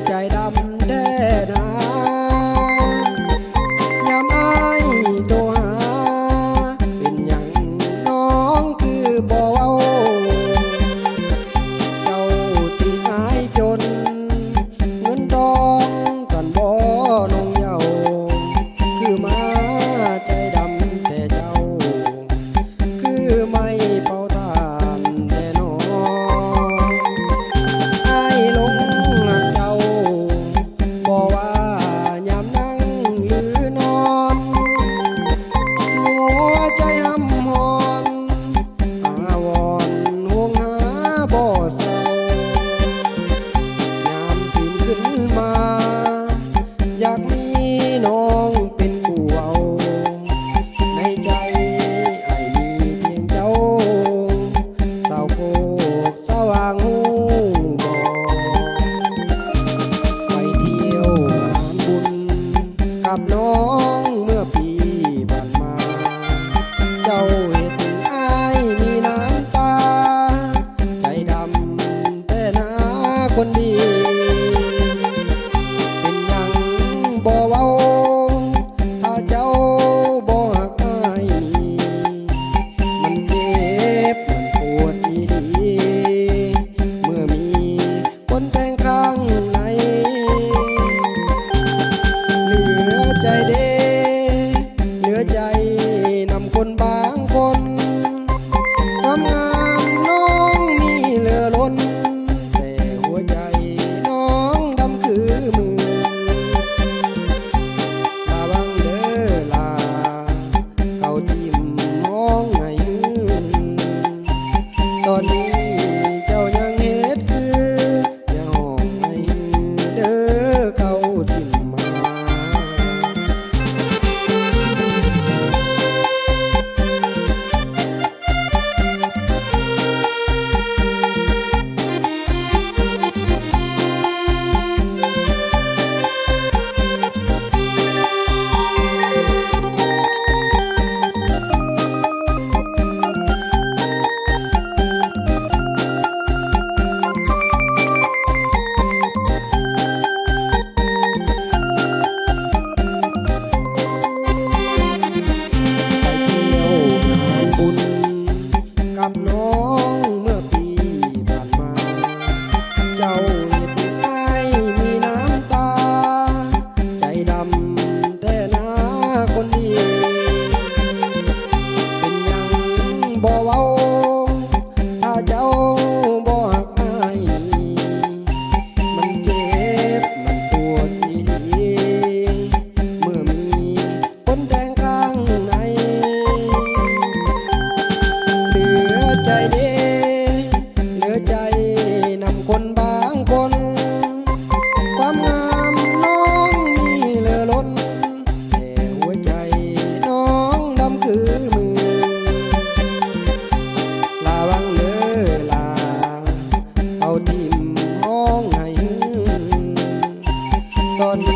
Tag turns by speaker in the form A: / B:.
A: guide us. เมื่อปีผ่านมา เจ้าเห็ดอมีน้ำตา ใจดำแต่นาคนดี บ่เว้า money.